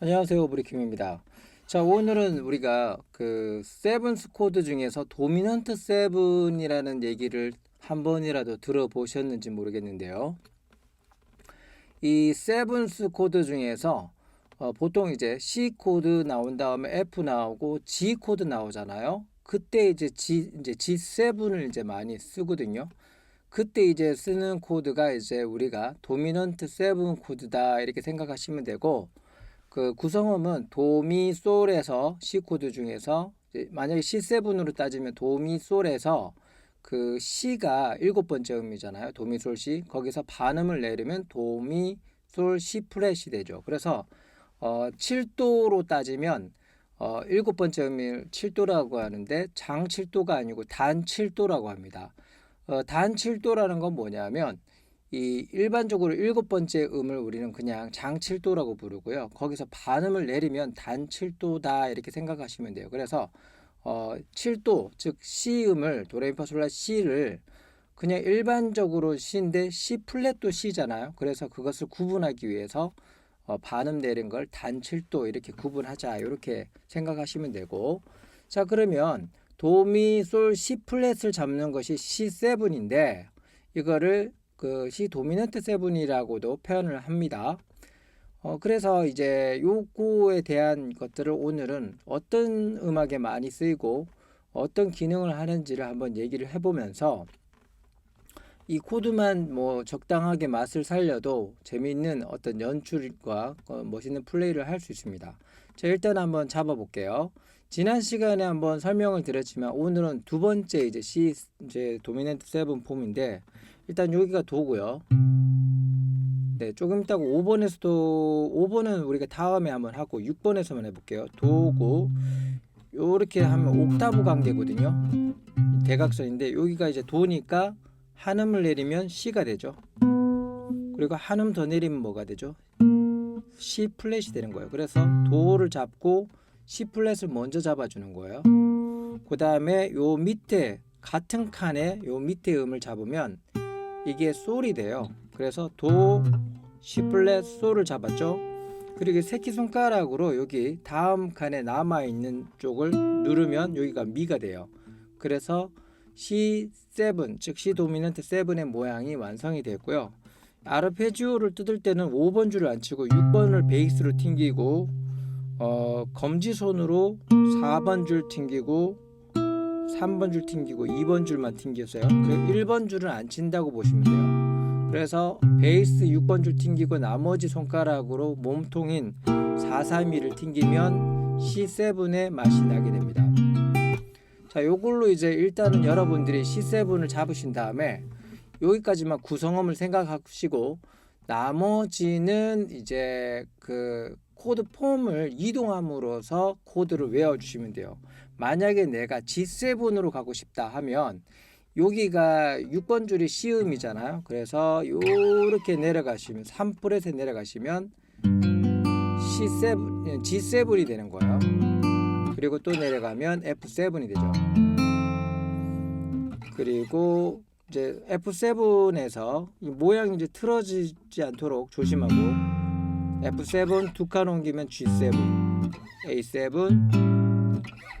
안녕하세요 브리킴입니다. 자 오늘은 우리가 그 세븐스 코드 중에서 도미넌트 세븐이라는 얘기를 한 번이라도 들어보셨는지 모르겠는데요. 이 세븐스 코드 중에서 어, 보통 이제 C 코드 나온 다음에 F 나오고 G 코드 나오잖아요. 그때 이제 G 이제 G7을 이제 많이 쓰거든요. 그때 이제 쓰는 코드가 이제 우리가 도미넌트 세븐 코드다 이렇게 생각하시면 되고 그 구성음은 도미솔에서 C 코드 중에서 만약에 C7으로 따지면 도미솔에서 그 C가 일곱 번째 음이잖아요. 도미솔 C. 거기서 반음을 내리면 도미솔 C 플랫이 되죠. 그래서 어 7도로 따지면 어 일곱 번째 음을 7도라고 하는데 장 7도가 아니고 단 7도라고 합니다. 어, 단 7도라는 건 뭐냐면 이 일반적으로 일곱 번째 음을 우리는 그냥 장칠도라고 부르고요. 거기서 반음을 내리면 단칠도다 이렇게 생각하시면 돼요. 그래서 어 7도 즉 C음을 도레미파솔라 C를 그냥 일반적으로 C인데 C 플랫도 C잖아요. 그래서 그것을 구분하기 위해서 어 반음 내린 걸 단칠도 이렇게 구분하자 이렇게 생각하시면 되고 자 그러면 도미 솔 C 플랫을 잡는 것이 C7인데 이거를 그 C 도미넌트 세븐이라고도 표현을 합니다. 어, 그래서 이제 요거에 대한 것들을 오늘은 어떤 음악에 많이 쓰이고 어떤 기능을 하는지를 한번 얘기를 해보면서 이 코드만 뭐 적당하게 맛을 살려도 재미있는 어떤 연출과 어, 멋있는 플레이를 할 수 있습니다. 자, 일단 한번 잡아볼게요. 지난 시간에 한번 설명을 드렸지만 오늘은 두 번째 이제 C 이제 도미넌트 세븐 폼인데 일단 여기가 도고요. 네, 조금 있다가 5번에서도 5번은 우리가 다음에 한번 하고 6번에서만 해볼게요. 도고 요렇게 하면 옥타브 관계거든요. 대각선인데 여기가 이제 도니까 한 음을 내리면 C가 되죠. 그리고 한 음 더 내리면 뭐가 되죠? C 플랫이 되는 거예요. 그래서 도를 잡고 C 플랫을 먼저 잡아주는 거예요. 그 다음에 요 밑에 같은 칸에 요 밑에 음을 잡으면 이게 솔이 돼요. 그래서 도, C 플랫, 솔을 잡았죠. 그리고 새끼 손가락으로 여기 다음 칸에 남아 있는 쪽을 누르면 여기가 미가 돼요. 그래서 C7, 즉 C 도미넌트 7의 모양이 완성이 됐고요. 아르페지오를 뜯을 때는 5번 줄을 안 치고 6번을 베이스로 튕기고 어, 검지 손으로 4번 줄 튕기고 3번 줄 튕기고 2번 줄만 튕겼어요. 그리고 1번 줄은 안 친다고 보시면 돼요. 그래서 베이스 6번 줄 튕기고 나머지 손가락으로 몸통인 4, 3, 2를 튕기면 C7의 맛이 나게 됩니다. 자, 요걸로 이제 일단은 여러분들이 C7을 잡으신 다음에 여기까지만 구성음을 생각하시고 나머지는 이제 그 코드 폼을 이동함으로써 코드를 외워주시면 돼요. 만약에 내가 G7으로 가고 싶다 하면 여기가 6번 줄이 C음이잖아요. 그래서 이렇게 내려가시면 3프렛에 내려가시면 C7, G7이 되는 거예요. 그리고 또 내려가면 F7이 되죠. 그리고 이제 F7에서 이 모양이 이제 틀어지지 않도록 조심하고 F7 두 칸 옮기면 G7, A7,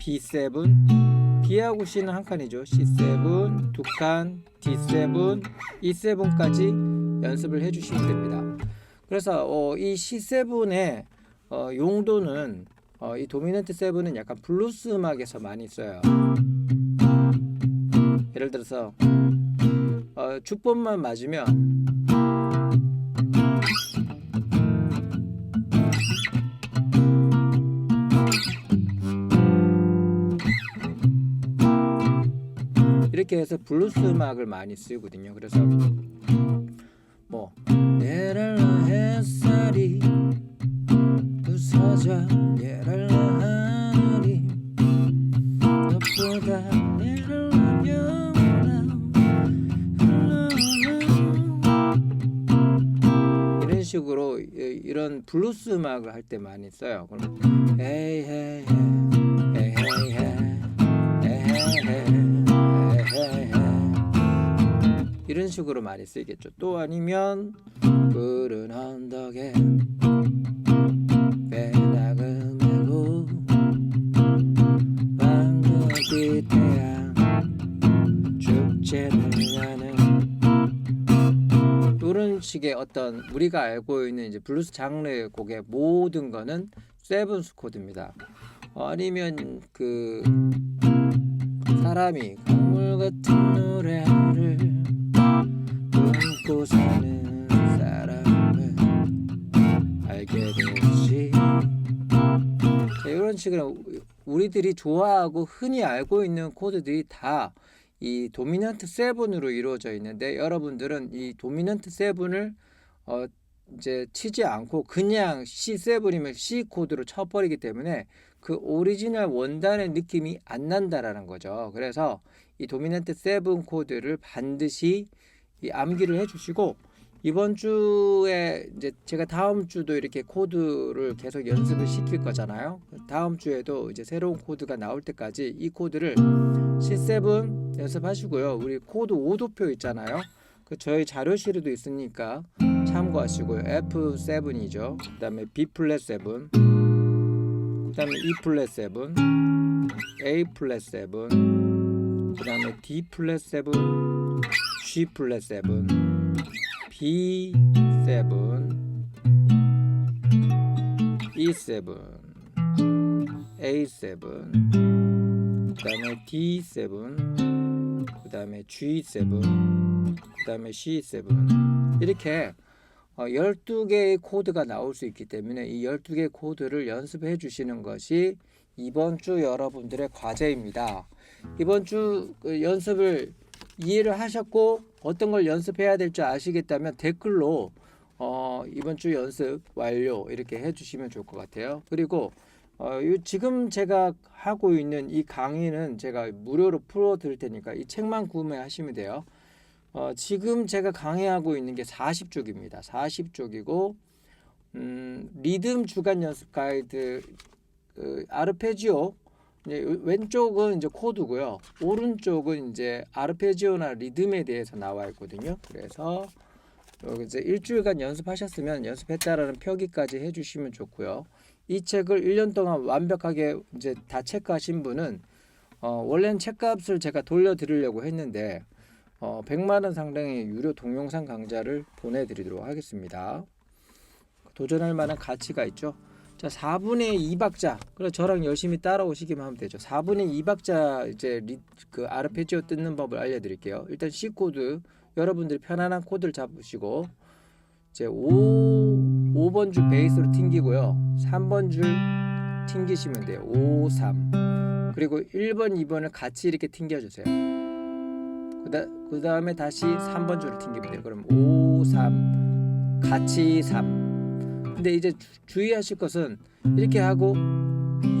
B7, B하고 C는 한 칸이죠. C7 두 칸, D7, E7까지 연습을 해주시면 됩니다. 그래서 어, 이 C7의 어, 용도는 어, 이 도미넌트 7은 약간 블루스 음악에서 많이 써요. 예를 들어서 어, 주법만 맞으면 이렇게 해서 블루스 음악을 많이 쓰거든요. 그래서 뭐 예랄라 햇살이 부서져 예랄라 하늘이 너보다 식으로 이- 이런 블루스 음악을 할 때 많이 써요. 그럼 헤이 헤이 헤이 헤이 헤이 헤이 이런 식으로 많이 쓰이겠죠. 또 아니면 푸른 언덕에 배낭을 메고 왕국이 태양 축제하는 이런 식의 어떤 우리가 알고 있는 이제 블루스 장르의 곡의 모든 거는 세븐스 코드입니다. 아니면 그 사람이 강물 같은 노래 를 꿈고 사는 사람은 알게 되지. 자, 이런 식으로 우리들이 좋아하고 흔히 알고 있는 코드들이 다 이 도미넌트 세븐으로 이루어져 있는데 여러분들은 이 도미넌트 세븐을 어 이제 치지 않고 그냥 C7이면 C 코드로 쳐버리기 때문에 그 오리지널 원단의 느낌이 안 난다라는 거죠. 그래서 이 도미넌트 세븐 코드를 반드시 이 암기를 해주시고 이번 주에 이제 제가 다음 주도 이렇게 코드를 계속 연습을 시킬 거잖아요. 다음 주에도 이제 새로운 코드가 나올 때까지 이 코드를 C7 연습하시고요. 우리 코드 오도표 있잖아요. 그 저희 자료실에도 있으니까 참고하시고요. F7이죠. 그다음에 B 플랫 7, 그다음에 E 플랫 7, A 플랫 7, 그다음에 D 플랫 7, G 플랫 7, B 7, E 7, A 7, 그 다음에 D 7, 그 다음에 G 7, 그 다음에 C 7 이렇게 어, 12개의 코드가 나올 수 있기 때문에 이 12개의 코드를 연습해 주시는 것이 이번 주 여러분들의 과제입니다. 이번 주그 연습을 이해를 하셨고 어떤 걸 연습해야 될 줄 아시겠다면 댓글로 어, 이번 주 연습 완료 이렇게 해주시면 좋을 것 같아요. 그리고 어, 요 지금 제가 하고 있는 이 강의는 제가 무료로 풀어 드릴 테니까 이 책만 구매하시면 돼요. 어, 지금 제가 강의하고 있는 게 40쪽입니다. 40쪽이고 음, 리듬 주간 연습 가이드 그, 아르페지오 이제 왼쪽은 이제 코드고요. 오른쪽은 이제 아르페지오나 리듬에 대해서 나와 있거든요. 그래서 이제 일주일간 연습하셨으면 연습했다라는 표기까지 해주시면 좋고요. 이 책을 1년 동안 완벽하게 이제 다 체크하신 분은 어, 원래는 책값을 제가 돌려드리려고 했는데 어, 100만 원 상당의 유료 동영상 강좌를 보내드리도록 하겠습니다. 도전할 만한 가치가 있죠. 자, 4분의 2박자. 그래 저랑 열심히 따라오시기만 하면 되죠. 4분의 2박자 이제 리, 그 아르페지오 뜯는 법을 알려 드릴게요. 일단 C 코드 여러분들이 편안한 코드를 잡으시고 이제 5 5번 줄 베이스로 튕기고요. 3번 줄 튕기시면 돼요. 5 3 그리고 1번 2번을 같이 이렇게 튕겨 주세요. 그다 그다음에 다시 3번 줄을 튕기면 돼요. 그럼 5 3 같이 3 근데 이제 주, 의하실 것은 이렇게 하고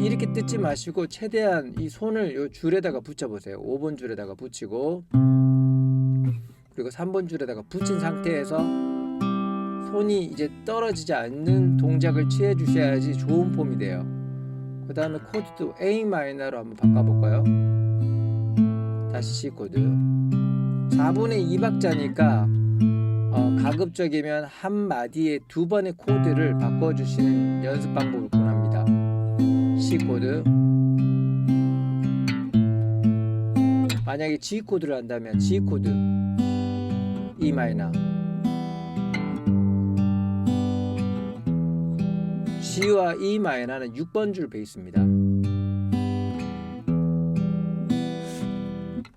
이렇게 뜯지 마시고 최대한 이 손을 요 줄에다가 붙여 보세요. 5번 줄에다가 붙이고 그리고 3번 줄에다가 붙인 상태에서 손이 이제 떨어지지 않는 동작을 취해 주셔야지 좋은 폼이 돼요. 그 다음에 코드도 A 마이너로 한번 바꿔볼까요? 다시 C 코드. 4분의 2박자니까 어, 가급적이면 한 마디에 두 번의 코드를 바꿔주시는 연습 방법을 권합니다. C 코드. 만약에 G 코드를 한다면 G 코드, E 마이너. G와 E 마이너는 6번 줄 베이스입니다.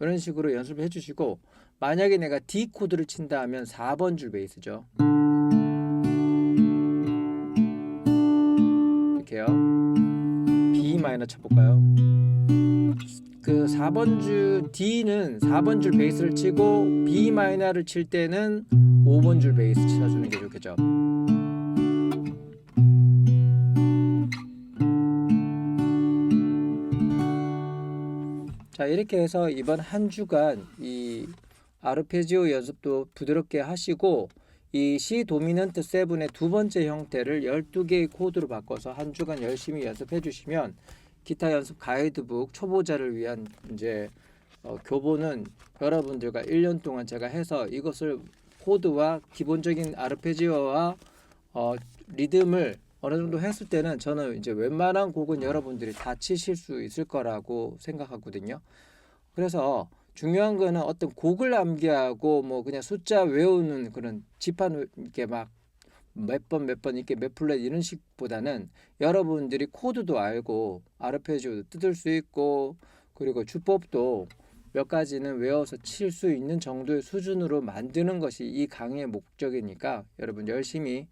그런 식으로 연습을 해주시고 만약에 내가 D 코드를 친다 하면 4번 줄 베이스죠. 이렇게요. B 마이너 쳐볼까요? 그 4번 줄 D는 4번 줄 베이스를 치고 B 마이너를 칠 때는 5번 줄 베이스 쳐주는 게 좋겠죠. 자 이렇게 해서 이번 한 주간 이 아르페지오 연습도 부드럽게 하시고 이 C 도미넌트 7의 두 번째 형태를 12개의 코드로 바꿔서 한 주간 열심히 연습해 주시면 기타 연습 가이드북 초보자를 위한 이제 어, 교본은 여러분들과 1년 동안 제가 해서 이것을 코드와 기본적인 아르페지오와 어, 리듬을 어느 정도 했을 때는 저는 이제 웬만한 곡은 여러분들이 다 치실 수 있을 거라고 생각하거든요. 그래서 중요한 거는 어떤 곡을 암기하고 뭐 그냥 숫자 외우는 그런 지판 이렇게 막 몇 번 몇 번 이렇게 몇 플랫 이런 식보다는 여러분들이 코드도 알고 아르페지오도 뜯을 수 있고 그리고 주법도 몇 가지는 외워서 칠 수 있는 정도의 수준으로 만드는 것이 이 강의의 목적이니까 여러분 열심히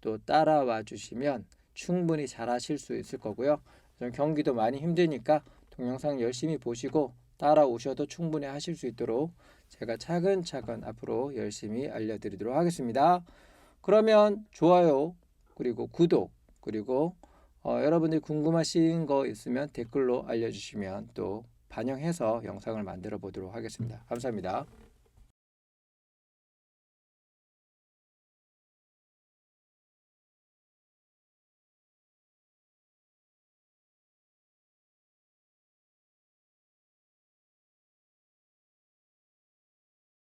또 따라와 주시면 충분히 잘하실 수 있을 거고요. 좀 경기도 많이 힘드니까 동영상 열심히 보시고 따라오셔도 충분히 하실 수 있도록 제가 차근차근 앞으로 열심히 알려드리도록 하겠습니다. 그러면 좋아요 그리고 구독 그리고 어, 여러분들이 궁금하신 거 있으면 댓글로 알려주시면 또 반영해서 영상을 만들어 보도록 하겠습니다. 감사합니다.